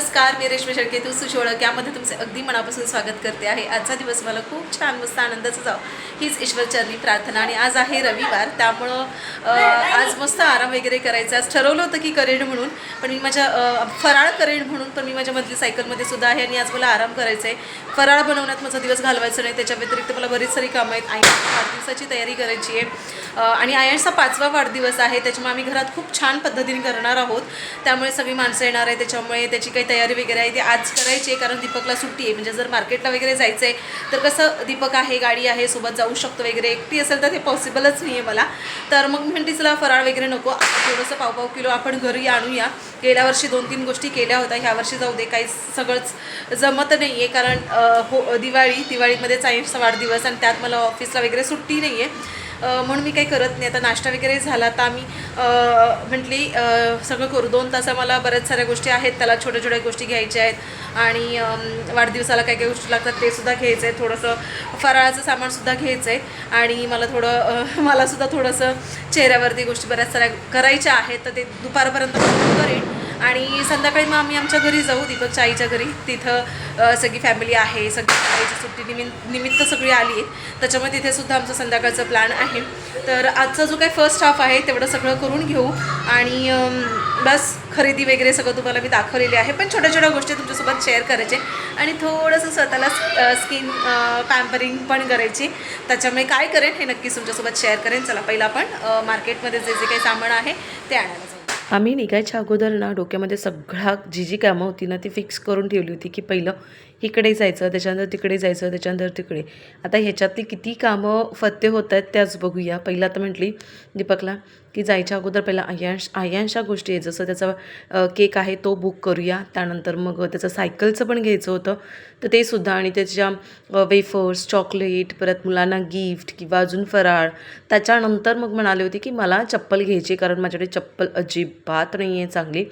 नमस्कार मी रेश्मी शेळके तू सुशोळक. यामध्ये तुमचे अगदी मनापासून स्वागत करते आहे. आजचा दिवस मला खूप छान मस्त आनंदाचा जाव. हीच ईश्वरचरणी प्रार्थना आणि आज आहे रविवार. त्यामुळं आज मस्त आराम वगैरे करायचा. आज ठरवलं होतं की करेन म्हणून पण मी माझ्या फराळ करेन म्हणून पण मी माझ्या मधली सायकलमध्ये सुद्धा आहे आणि आज मला आराम करायचा आहे फराळ बनवण्यात माझा दिवस घालवायचा नाही. त्याच्या व्यतिरिक्त मला बरीच सारी कामं आहेत. आई वाढदिवसाची तयारी करायची आहे. आणि आयन्सचा पाचवा वाढदिवस आहे त्याच्यामुळे आम्ही घरात खूप छान पद्धतीने करणार आहोत. त्यामुळे सगळी माणसं येणार आहे त्याच्यामुळे त्याची काही तयारी वगैरे आहे ती आज करायची आहे कारण दीपकला सुट्टी आहे. म्हणजे जर मार्केटला वगैरे जायचं आहे तर कसं दीपक आहे गाडी आहे सोबत जाऊ शकतो वगैरे एकटी असेल तर ते पॉसिबलच नाही आहे मला. तर मग म्हणते चला फराळ वगैरे नको थोडंसं पाव पाव किलो आपण घरी आणूया. गेल्या वर्षी दोन तीन गोष्टी केल्या होत्या ह्या वर्षी जाऊ दे काही सगळंच जमत नाही आहे कारण हो दिवाळी दिवाळीमध्येच आईचा वाढदिवस आणि त्यात मला ऑफिसला वगैरे सुट्टी नाही आहे म्हणून मी काही करत नाही. आता नाश्ता वगैरे झाला तर आम्ही म्हटली सगळं करू. दोन तास मला बऱ्याच साऱ्या गोष्टी आहेत. त्याला छोट्या छोट्या गोष्टी घ्यायच्या आहेत. आणि वाढदिवसाला काय काय गोष्टी लागतात ते सुद्धा घ्यायचं आहे. थोडंसं फराळाचं सामानसुद्धा घ्यायचं आहे. आणि मला थोडं मलासुद्धा थोडंसं चेहऱ्यावरती गोष्टी बऱ्याच साऱ्या करायच्या आहेत. तर ते दुपारपर्यंत करेन. आणि संध्याकाळी मग आम्ही आमच्या घरी जाऊ दीपक आईच्या घरी. तिथं सगळी फॅमिली आहे सगळी आईची सुट्टी निमित्त निमित्त सगळी आली आहे त्याच्यामुळे तिथेसुद्धा आमचं संध्याकाळचं प्लॅन आहे. तर आजचा जो काही फर्स्ट हाफ आहे तेवढं सगळं करून घेऊ. आणि बस खरेदी वगैरे सगळं तुम्हाला मी दाखवलेली आहे. पण छोट्या छोट्या गोष्टी तुमच्यासोबत शेअर करायचे. आणि थोडंसं स्वतःला स्किन पॅम्परिंग पण करायची. त्याच्यामुळे काय करेन हे नक्कीच तुमच्यासोबत शेअर करेन. चला पहिलं आपण मार्केटमध्ये जे जे काही सामान आहे ते आणायला जाऊ. आम्ही निघायच्या अगोदर ना डोक्यामध्ये सगळा जी जी कामं होती ना ती फिक्स करून ठेवली होती की पहिलं इकडे जायचं त्याच्यानंतर तिकडे जायचं त्याच्यानंतर तिकडे. आता ह्याच्यातली किती कामं फत्ते होत आहेत त्याच बघूया. पहिलं आता म्हटली दीपकला की जायच्या अगोदर पहिला आयांश आयांशा गोष्टी आहे जसं त्याचा केक आहे तो बुक करूया. त्यानंतर मग त्याचं सायकलचं पण घ्यायचं होतं. तर ते सुद्धा आणि त्याच्या वेफर्स चॉकलेट परत मुलांना गिफ्ट किंवा अजून फराळ. त्याच्यानंतर मग म्हणाले होते की मला चप्पल घ्यायची कारण माझ्याकडे चप्पल अजिबात नाही आहे चांगली.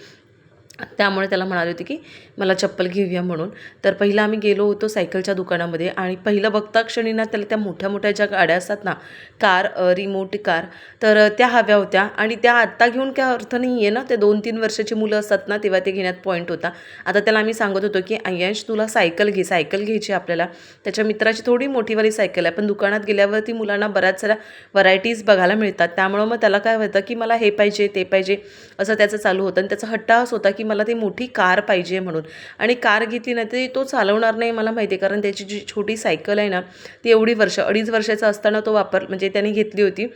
त्यामुळे त्याला म्हणाले होते की मला चप्पल घेऊया म्हणून. तर पहिलं आम्ही गेलो होतो सायकलच्या दुकानामध्ये आणि पहिलं बघता क्षणी ना त्याला त्या मोठ्या मोठ्या ज्या गाड्या असतात ना कार रिमोट कार तर त्या हव्या होत्या आणि त्या आत्ता घेऊन काय अर्थ नाही आहे ना ते दोन तीन वर्षाची मुलं असतात ना तेव्हा ते घेण्यात पॉईंट होता. आता त्याला आम्ही सांगत होतो की अय्यांश तुला सायकल घे सायकल घ्यायची आपल्याला. त्याच्या मित्राची थोडी मोठीवाली सायकल आहे पण दुकानात गेल्यावरती मुलांना बऱ्याच साऱ्या व्हरायटीज बघायला मिळतात. त्यामुळं मग त्याला काय होतं की मला हे पाहिजे ते पाहिजे. असं त्याचं चालू होतं आणि त्याचा हट्टाच होता की मला ती मोठी कार पाहिजे म्हणून. आणि कार घेतली ना तरी तो चालवणार नाही मला माहिती आहे कारण त्याची जी छोटी सायकल आहे ना ती एवढी वर्ष अडीच वर्षाचा असताना तो वापर म्हणजे त्याने घेतली होती.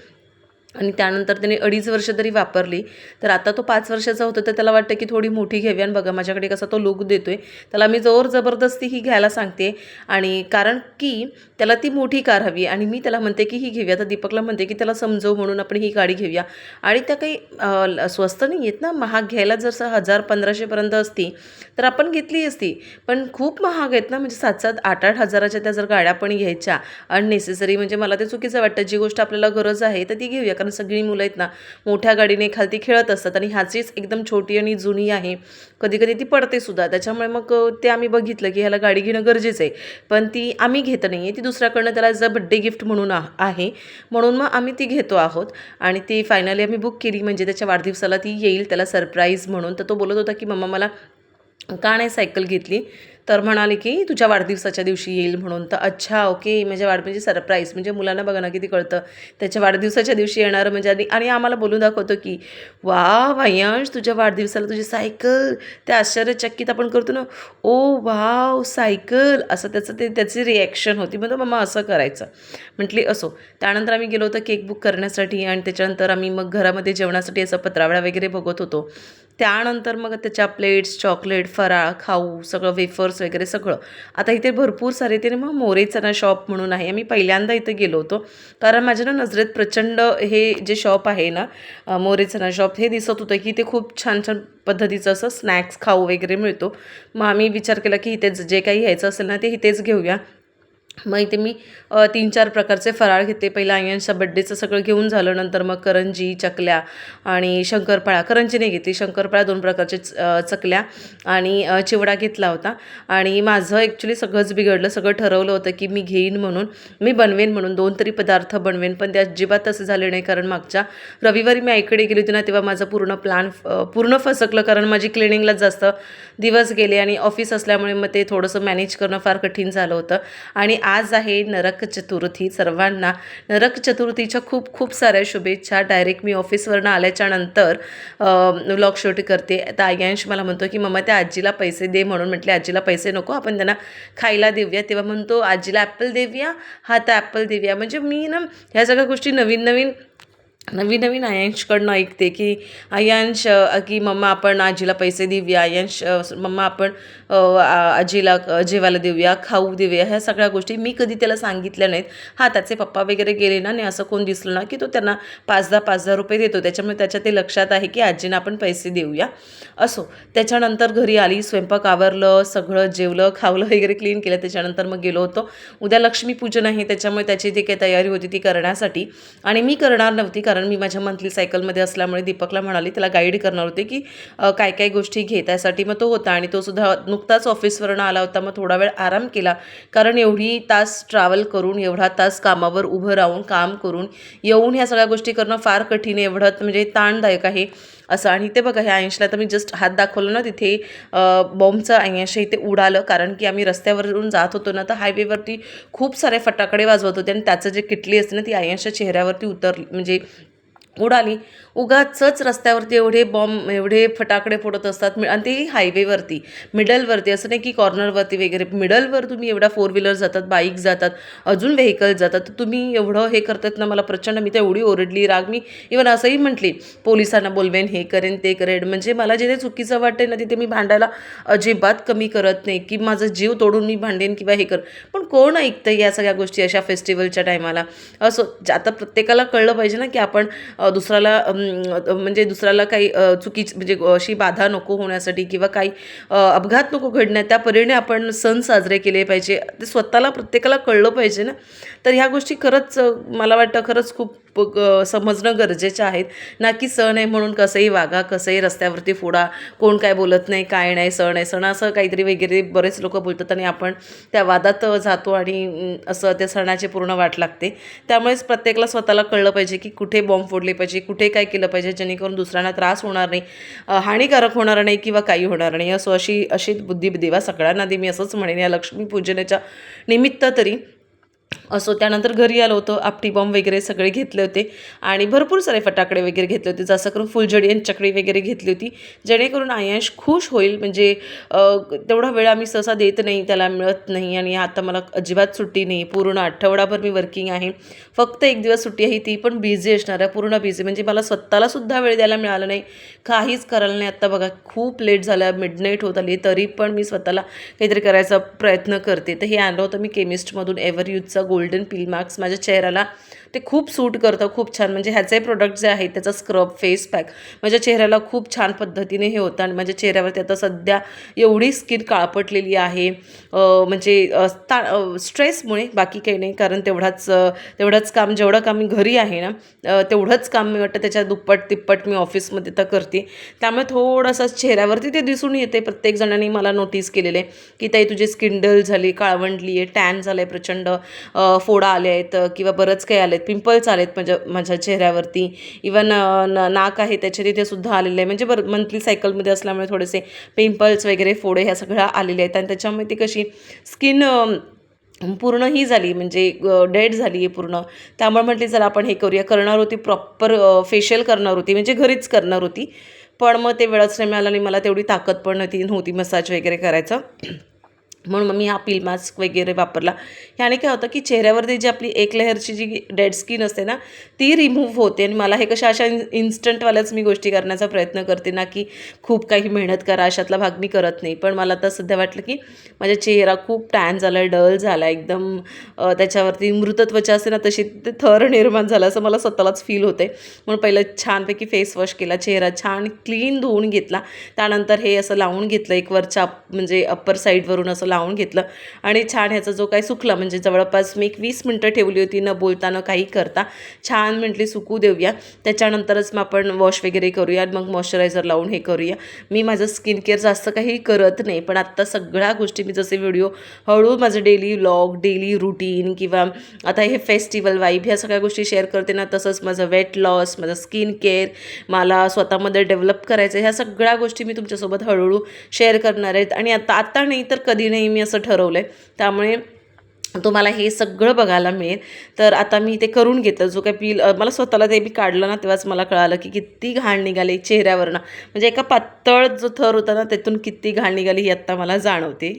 आणि त्यानंतर त्याने अडीच वर्ष तरी वापरली तर आता तो पाच वर्षाचा होतो तर त्याला वाटतं की थोडी मोठी घ्यावी आणि बघा माझ्याकडे कसा तो लुक देतो आहे त्याला मी जोर जबरदस्ती ही घ्यायला सांगते. आणि कारण की त्याला ती मोठी कार हवी आणि मी त्याला म्हणते की ही घेऊया. तर दीपकला म्हणते की त्याला समजव म्हणून आपण ही गाडी घेऊया. आणि त्या काही स्वस्त नाही आहेत ना? महाग घ्यायला जर स- हजार पंधराशेपर्यंत असती तर आपण घेतली असती. पण खूप महाग आहेत ना? म्हणजे सात सात आठ आठ हजाराच्या त्या जर गाड्या पण घ्यायच्या अननेसेसरी म्हणजे मला ते चुकीचं वाटतं. जी गोष्ट आपल्याला गरज आहे तर ती घेऊया. कारण सगळी मुलं आहेत ना मोठ्या गाडीने खालती खेळत असतात आणि ह्याचीच एकदम छोटी आणि जुनी आहे. कधी कधी ती पडते सुद्धा. त्याच्यामुळे मग ते आम्ही बघितलं की ह्याला गाडी घेणं गरजेचं आहे. पण ती आम्ही घेत नाही आहे ती दुसऱ्याकडनं त्याला ज बड्डे गिफ्ट म्हणून आहे. म्हणून मग आम्ही ती घेतो आहोत. आणि ती फायनली आम्ही बुक केली. म्हणजे त्याच्या वाढदिवसाला ती येईल. त्याला सरप्राईज म्हणून. तर तो बोलत होता की मम्मा मला का नाही सायकल घेतली? तर म्हणाले की तुझ्या वाढदिवसाच्या दिवशी येईल म्हणून. तर अच्छा ओके माझ्या वाढ म्हणजे सरप्राईज म्हणजे मुलांना बघा ना किती कळतं. त्याच्या वाढदिवसाच्या दिवशी येणारं म्हणजे आणि आणि आम्हाला बोलून दाखवतो की वा भायांश तुझ्या वाढदिवसाला तुझी सायकल. त्या आश्चर्यचकित आपण करतो ना ओ वाव सायकल. असं त्याचं ते त्याची रिॲक्शन होती. म्हणजे मम्मा असं करायचं. म्हटली असो. त्यानंतर आम्ही गेलो होतो केक बुक करण्यासाठी आणि त्याच्यानंतर आम्ही मग घरामध्ये जेवणासाठी असं पत्रावळ्या वगैरे बघत होतो. त्यानंतर मग त्याच्या प्लेट्स चॉकलेट फराळ खाऊ सगळं वेफर्स वगैरे सगळं. आता इथे भरपूर सारे ते मग मोरे चना शॉप म्हणून आहे. आम्ही पहिल्यांदा इथं गेलो होतो. कारण माझ्या ना नजरेत प्रचंड हे जे शॉप आहे ना मोरे चना शॉप हे दिसत होतं की ते खूप छान छान पद्धतीचं असं स्नॅक्स खाऊ वगैरे मिळतो. मग आम्ही विचार केला की इथेच जे काही घ्यायचं असेल ना ते इथेच घेऊया. मग इथे मी तीन चार प्रकारचे फराळ घेते. पहिला आयांच्या बड्डेचं सगळं घेऊन झालं. नंतर मग करंजी चकल्या आणि शंकरपाळा. करंजी नाही घेतली. शंकरपाळ्या दोन प्रकारचे च- चकल्या आणि चिवडा घेतला होता. आणि माझं ॲक्च्युली सगळंच बिघडलं. सगळं ठरवलं होतं की मी घेईन म्हणून. मी बनवेन म्हणून. दोन तरी पदार्थ बनवेन. पण ते अजिबात तसं झाले नाही. कारण मागच्या रविवारी मी आईकडे गेली होती ना तेव्हा माझा पूर्ण प्लॅन पूर्ण फसकलं. कारण माझी क्लिनिंगलाच जास्त दिवस गेले आणि ऑफिस असल्यामुळे मग ते थोडंसं मॅनेज करणं फार कठीण झालं होतं. आणि आज आहे नरक चतुर्थी. सर्वांना नरक चतुर्थीच्या खूप खूप साऱ्या शुभेच्छा. डायरेक्ट मी ऑफिसवरनं आल्याच्यानंतर व्लॉग शूट करते. आता आयांश मला म्हणतो की मम्मा त्या आजीला पैसे दे म्हणून म्हटले आजीला पैसे नको आपण त्यांना खायला देऊया. तेव्हा म्हणतो आजीला ॲपल देऊया हा तर ॲपल देऊया. म्हणजे मी ना ह्या सगळ्या गोष्टी नवीन नवीन नवीन नवीन आयांशकडनं ऐकते की आयांश की मम्मा आपण आजीला पैसे देऊया आयांश मम्मा आपण आजीला जेवायला देऊया खाऊ देऊया ह्या सगळ्या गोष्टी मी कधी त्याला सांगितल्या नाहीत. हां त्याचे पप्पा वगैरे गेले ना आणि असं कोण दिसलं ना की तो त्यांना पाच दहा पाच दहा रुपये देतो. त्याच्यामुळे त्याच्या ते लक्षात आहे की आजीनं आपण पैसे देऊया. असो त्याच्यानंतर घरी आली स्वयंपाक आवरलं सगळं जेवलं खावलं वगैरे क्लीन केलं त्याच्यानंतर मग गेलो होतो. उद्या लक्ष्मीपूजन आहे त्याच्यामुळे त्याची जी काही तयारी होती ती करण्यासाठी. आणि मी करणार नव्हती कारण मी माझ्या मंथली सायकलमध्ये असल्यामुळे दीपकला म्हणाली त्याला गाईड करणार होते की काय काय गोष्टी घे त्यासाठी मग तो होता. आणि तो सुद्धा नुकताच ऑफिसवरनं आला होता. मग थोडा वेळ आराम केला. कारण एवढी तास ट्रॅव्हल करून एवढा तास कामावर उभं राहून काम करून येऊन ह्या सगळ्या गोष्टी करणं फार कठीण आहे. एवढं म्हणजे ताणदायक आहे. असं. आणि ते बघा ह्या ऐंशीला तर मी जस्ट हात दाखवलं ना तिथे बॉम्बचं ऐंशी इथे उडालं. कारण की आम्ही रस्त्यावरून जात होतो ना तर हायवेवरती खूप सारे फटाकडे वाजवत होते. आणि त्याचं जे किटली असते ना ती आयंशच्या चेहऱ्यावरती उतरली म्हणजे उडाली. उगाचच रस्त्यावरती एवढे बॉम्ब एवढे फटाकडे फोडत असतात आणि ते हायवेवरती मिडलवरती असं नाही की कॉर्नरवरती वगैरे मिडलवर तुम्ही एवढ्या फोर व्हीलर जातात बाईक जातात अजून व्हेकल जातात तर तुम्ही एवढं हे करतात ना मला प्रचंड मी तर एवढी ओरडली राग मी इवन असंही म्हटली पोलिसांना बोलवेन हे करेन ते करेन म्हणजे मला जिथे चुकीचं वाटते ना तिथे मी भांडायला अजिबात कमी करत नाही की माझा जीव तोडून मी भांडेन किंवा हे कर. पण कोण ऐकतं या सगळ्या गोष्टी अशा फेस्टिवलच्या टायमाला असो आता प्रत्येकाला कळलं पाहिजे ना की आपण दुसऱ्याला म्हणजे दुसऱ्याला काही चुकीची म्हणजे अशी बाधा नको होण्यासाठी किंवा काही अपघात नको घडण्यात त्या परीने आपण सण साजरे केले पाहिजे. ते स्वतःला प्रत्येकाला कळलं पाहिजे ना. तर ह्या गोष्टी खरंच मला वाटतं खरंच खूप प समजणं गरजेचं आहेत. ना की सण आहे म्हणून कसंही वागा कसंही रस्त्यावरती फोडा कोण काय बोलत नाही काय नाही सण आहे सण असं काहीतरी वगैरे बरेच लोक बोलतात आणि आपण त्या वादात जातो आणि असं त्या सणाची पूर्ण वाट लागते. त्यामुळेच प्रत्येकाला स्वतःला कळलं पाहिजे की कुठे बॉम्ब फोडले पाहिजे कुठे काय केलं पाहिजे जेणेकरून दुसऱ्यांना त्रास होणार नाही हानिकारक होणार नाही किंवा काही होणार नाही. असो अशी अशी बुद्धी देवा सगळ्यांना दे मी असंच म्हणेन. या लक्ष्मीपूजनाच्या निमित्त तरी असो त्यानंतर घरी आलो होतो आपटी बॉम्ब वगैरे सगळे घेतले होते. आणि भरपूर सारे फटाकडे वगैरे घेतले होते जसं करून फुलझडी आणि चकडी वगैरे घेतली होती. जेणेकरून आयांश खुश होईल म्हणजे तेवढा वेळ आम्ही सहसा देत नाही त्याला मिळत नाही. आणि आता मला अजिबात सुट्टी नाही पूर्ण आठवडाभर मी वर्किंग आहे. फक्त एक दिवस सुट्टी आहे ती पण बिझी असणार आहे पूर्ण बिझी म्हणजे मला स्वतःला सुद्धा वेळ द्यायला मिळाला नाही. काहीच करायला नाही. आत्ता बघा खूप लेट झालं मिडनाईट होत आली तरी पण मी स्वतःला काहीतरी करायचा प्रयत्न करते. तर हे आणलं होतं मी केमिस्टमधून एव्हर यूथचं गोल्डन पिल मार्क्स माझ्या चेहऱ्याला ते खूप सूट करतं खूप छान. म्हणजे ह्याचे प्रोडक्ट जे आहेत त्याचा स्क्रब फेस पॅक माझ्या चेहऱ्याला खूप छान पद्धतीने हे होतं. आणि माझ्या चेहऱ्यावरती आता सध्या एवढी स्किन काळपटलेली आहे. म्हणजे ता स्ट्रेसमुळे बाकी काही नाही. कारण तेवढाच तेवढंच काम जेवढं काम मी घरी आहे ना तेवढंच काम मी वाटतं त्याच्या दुप्पट तिप्पट मी ऑफिसमध्ये तर करते. त्यामुळे थोडंसं चेहऱ्यावरती ते दिसून येते. प्रत्येक जणांनी मला नोटीस केलेलं आहे की ताई तुझी स्किन डल झाली काळवंडली आहे टॅन झालं आहे प्रचंड फोडा आले आहेत किंवा बरंच काही आले आहेत पिंपल्स आलेत माझ्या माझ्या चेहऱ्यावरती. इवन नाक आहे त्याच्या तिथे सुद्धा आलेले आहे. म्हणजे बरं मंथली सायकलमध्ये असल्यामुळे थोडेसे पिंपल्स वगैरे फोडे ह्या सगळ्या आलेले आहेत. आणि त्याच्यामुळे ती कशी स्किन पूर्ण ही झाली. म्हणजे डेड झाली आहे पूर्ण. त्यामुळे म्हटली चला आपण हे करूया. करणार होती प्रॉपर फेशियल करणार होती. म्हणजे घरीच करणार होती. पण मग ते वेळच नाही मिळालं आणि मला तेवढी ताकद पण नव्हती नव्हती मसाज वगैरे करायचं. म्हणून मग मी हा पील मास्क वगैरे वापरला. ह्याने काय होतं की चेहऱ्यावरती जी आपली एक लेहरची जी डेड स्किन असते ना ती रिमूव्ह होते. आणि मला हे कशा अशा इन इन्स्टंटवाल्याच मी गोष्टी करण्याचा प्रयत्न करते ना की खूप काही मेहनत करा अशातला भाग मी करत नाही. पण मला आता सध्या वाटलं की माझा चेहरा खूप टॅन झाला आहे डल झाला आहे एकदम त्याच्यावरती मृतत्वचा असते ना तशी ते थर निर्माण झालं असं मला स्वतःलाच फील होते. म्हणून पहिलं छानपैकी फेस वॉश केला चेहरा छान क्लीन धुवून घेतला. त्यानंतर हे असं लावून घेतलं एक वरच्या म्हणजे अप्पर साईडवरून असं लावून घेतलं. आणि छान ह्याचा जो काही सुकला म्हणजे जवळपास मी एक वीस मिनटं ठेवली होती न बोलता न काही करता. छान म्हटली सुकू देऊया. त्याच्यानंतरच मग आपण वॉश वगैरे करूया. मग मॉइश्चरायझर लावून हे करूया. मी माझं स्किन केअर जास्त काही करत नाही पण आत्ता सगळ्या गोष्टी मी जसे व्हिडिओ हळूहळू माझं डेली व्लॉग डेली रुटीन किंवा आता हे फेस्टिवल वाईब ह्या सगळ्या गोष्टी शेअर करते ना तसंच माझं वेट लॉस माझं स्किन केअर मला स्वतःमध्ये डेव्हलप करायचं ह्या सगळ्या गोष्टी मी तुमच्यासोबत हळूहळू शेअर करणार आहेत. आणि आता आता नाही तर कधी नाही मी असं ठरवलं आहे त्यामुळे तुम्हाला हे सगळं बघायला मिळेल. तर आता मी ते करून घेतलं जो काही पील मला स्वतःला ते मी काढलं ना तेव्हाच मला कळालं की किती घाण निघाली चेहऱ्यावरनं. म्हणजे एका पातळ जो थर होता ना त्यातून किती घाण निघाली ही आत्ता मला जाणवते.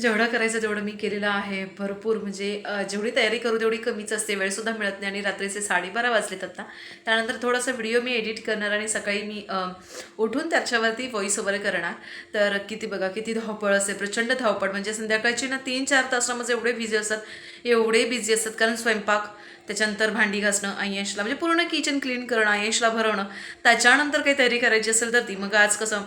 जेवढं करायचं तेवढं मी केलेलं आहे. भरपूर म्हणजे जेवढी तयारी करू तेवढी कमीच असते. वेळसुद्धा मिळत नाही आणि रात्रीचे साडेबारा वाजलेत आता. त्यानंतर थोडासा व्हिडिओ मी एडिट करणार आणि सकाळी मी उठून त्याच्यावरती व्हॉईस ओव्हर करणार. तर किती बघा किती धावपळ असते. प्रचंड धावपळ. म्हणजे संध्याकाळची ना तीन चार तासामध्ये एवढे बिझी असतात. एवढे बिझी असतात. कारण स्वयंपाक त्याच्यानंतर भांडी घासणं आयशला म्हणजे पूर्ण किचन क्लीन करणं आयशला भरवणं. त्याच्यानंतर काही तयारी करायची असेल तर ती. मग आज कसं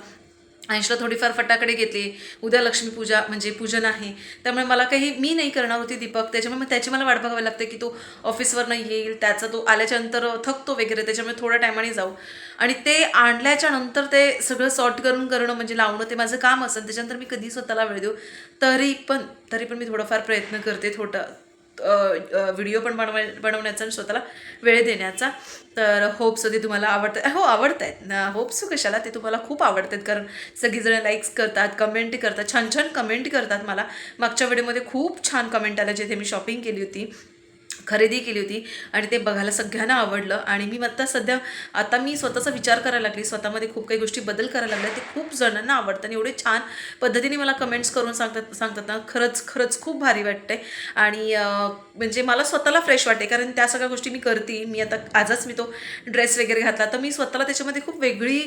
ऐंशला थोडीफार फटाकडे घेतली. उद्या लक्ष्मीपूजा म्हणजे पूजन आहे. त्यामुळे मला काही मी नाही करणार होती दीपक. त्याच्यामुळे मग त्याची मला वाट बघावी लागते की तो ऑफिसवरनं येईल त्याचा तो आल्याच्यानंतर थकतो वगैरे त्याच्यामुळे थोड्या टायमाने जाऊ. आणि ते आणल्याच्या नंतर ते सगळं सॉर्ट करून करणं म्हणजे लावणं ते माझं काम असेल. त्याच्यानंतर मी कधी स्वतःला वेळ देऊ? तरी पण तरी पण मी थोडाफार प्रयत्न करते थोडं. व्हिडिओ पण बनवाय बनवण्याचा आणि स्वतःला वेळ देण्याचा. तर होप्स ते तुम्हाला आवडतात हो आवडत आहेत होप्स कशाला? ते तुम्हाला खूप आवडतात कारण सगळीजणं लाईक्स करतात कमेंट करतात छान छान कमेंट करतात मला. मागच्या वेळेमध्ये खूप छान कमेंट आल्या जिथे मी शॉपिंग केली होती. खरेदी केली होती आणि ते बघायला सगळ्यांना आवडलं. आणि मी आता सध्या आता मी स्वतःचा विचार करायला लागली. स्वतःमध्ये खूप काही गोष्टी बदल करायला लागल्या. ते खूप जणांना आवडतं आणि एवढे छान पद्धतीने मला कमेंट्स करून सांगतात सांगतात ना खरंच खरंच खूप भारी वाटते आणि म्हणजे मला स्वतःला फ्रेश वाटते कारण त्या सगळ्या गोष्टी मी करते. मी आता आजच मी तो ड्रेस वगैरे घातला. तर मी स्वतःला त्याच्यामध्ये खूप वेगळी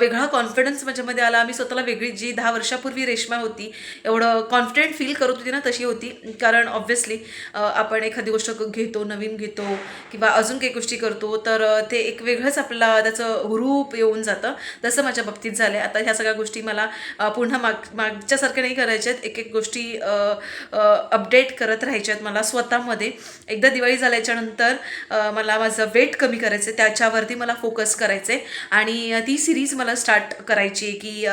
वेगळा कॉन्फिडन्स माझ्यामध्ये आला. मी स्वतःला वेगळी जी दहा वर्षापूर्वी रेशमा होती एवढं कॉन्फिडंट फील करत होती ना तशी होती. कारण ऑब्व्हियसली आपण एखादी गोष्ट क- घेतो नवीन घेतो किंवा अजून काही गोष्टी करतो तर ते एक वेगळंच आपल्याला त्याचं रूप येऊन जातं. तसं माझ्या बाबतीत झालं आहे आता ह्या सगळ्या गोष्टी मला पुन्हा माग मागच्यासारख्या नाही करायच्या आहेत. एक एक गोष्टी अपडेट करत राहायच्या आहेत मला स्वतःमध्ये. एकदा दिवाळी झाल्याच्यानंतर मला माझं वेट कमी करायचं आहे त्याच्यावरती मला फोकस करायचं आहे आणि ती सिरीज मला स्टार्ट करायची आहे की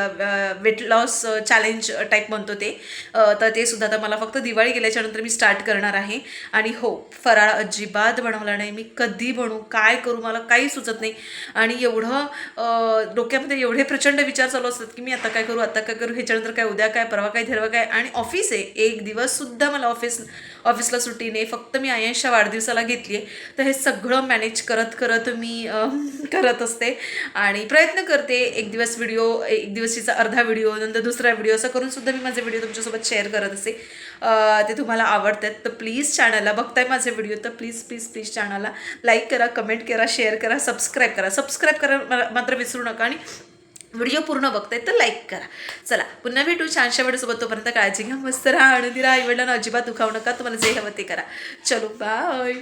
वेट लॉस चॅलेंज टाईप म्हणतो ते. तर ते सुद्धा आता मला फक्त दिवाळी गेल्याच्यानंतर मी स्टार्ट करणार आहे. आणि हो फराळ अजिबात बनवला नाही. मी कधी बनवू काय करू मला काही सुचत नाही. आणि एवढं डोक्यामध्ये एवढे प्रचंड विचार चालू असतात की मी आता काय करू आता काय करू ह्याच्यानंतर काय उद्या काय परवा काय धरवा काय. आणि ऑफिस आहे. एक दिवससुद्धा मला ऑफिस ऑफिसला सुट्टी नाही. फक्त मी आयशच्या वाढदिवसाला घेतली आहे. तर हे सगळं मॅनेज करत करत मी करत असते. आणि प्रयत्न करते. एक दिवस व्हिडिओ एक दिवशीचा अर्धा व्हिडिओ नंतर दुसरा व्हिडिओ असं करून सुद्धा मी माझे व्हिडिओ तुमच्यासोबत शेअर करत असते. ते तुम्हाला आवडतात तर प्लीज चॅनलला बघताय माझे व्हिडिओ तर प्लीज प्लीज प्लीज चॅनलला लाईक करा कमेंट करा शेअर करा सबस्क्राईब करा. सबस्क्राईब करा मात्र विसरू नका आणि व्हिडिओ पूर्ण बघताय तर लाईक करा. चला पुन्हा भेटू छानशा वेळेसोबत तोपर्यंत काळजी घ्या मस्त राहा आनंदी राहा. आई वडिलांना अजिबात दुखावू नका. तुम्हाला जे हवं ते करा. चलो बाय